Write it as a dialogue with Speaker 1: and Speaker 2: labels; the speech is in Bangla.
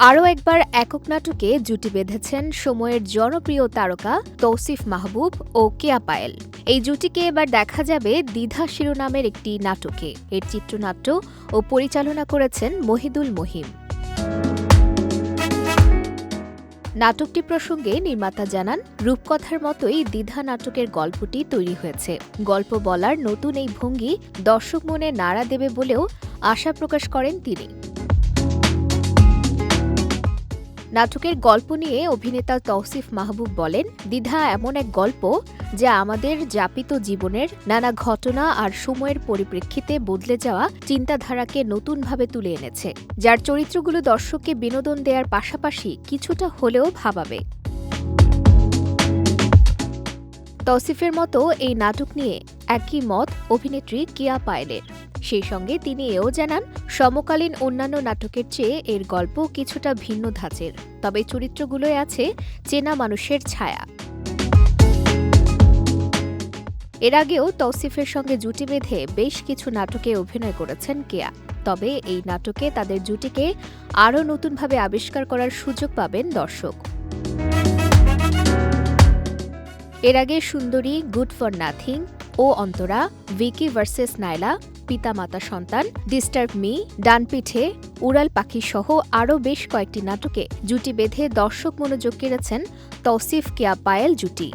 Speaker 1: আরও একবার একক নাটকে জুটি বেঁধেছেন সময়ের জনপ্রিয় তারকা তৌসিফ মাহবুব ও কেয়া পায়েল। এই জুটিকে এবার দেখা যাবে দ্বিধা শিরোনামের একটি নাটকে। এর চিত্রনাট্য ও পরিচালনা করেছেন মহিদুল মহিম। নাটকটি প্রসঙ্গে নির্মাতা জানান, রূপকথার মতোই দ্বিধা নাটকের গল্পটি তৈরি হয়েছে। গল্প বলার নতুন এই ভঙ্গি দর্শক মনে নাড়া দেবে বলেও আশা প্রকাশ করেন তিনি। নাটকের গল্প নিয়ে অভিনেতা তৌসিফ মাহবুব বলেন, দ্বিধা এমন এক গল্প যা আমাদের যাপিত জীবনের নানা ঘটনা আর সময়ের পরিপ্রেক্ষিতে বদলে যাওয়া চিন্তাধারাকে নতুনভাবে তুলে এনেছে, যার চরিত্রগুলো দর্শককে বিনোদন দেওয়ার পাশাপাশি কিছুটা হলেও ভাবাবে। তৌসিফের মতো এই নাটক নিয়ে একই মত অভিনেত্রী কিয়া পায়েলের। সেই সঙ্গে তিনি এও জানান, সমকালীন অন্যান্য নাটকের চেয়ে এর গল্প কিছুটা ভিন্ন ধাঁচের। তবে চরিত্রগুলোয় আছে চেনা মানুষের ছায়া। এর আগেও তৌসিফের সঙ্গে জুটি বেঁধে বেশ কিছু নাটকে অভিনয় করেছেন কেয়া। তবে এই নাটকে তাদের জুটিকে আরও নতুনভাবে আবিষ্কার করার সুযোগ পাবেন দর্শক। এর আগে সুন্দরী, গুড ফর নাথিং ও অন্তরা, ভিকি ভার্সেস নাইলা পিতামাতা সন্তান, ডিস্টার্ব মি, ডানপিঠে, উড়াল পাখি সহ আরও বেশ কয়েকটি নাটকে জুটি বেঁধে দর্শক মনোযোগ কেড়েছেন তৌসিফ কিয়া পায়েল জুটি।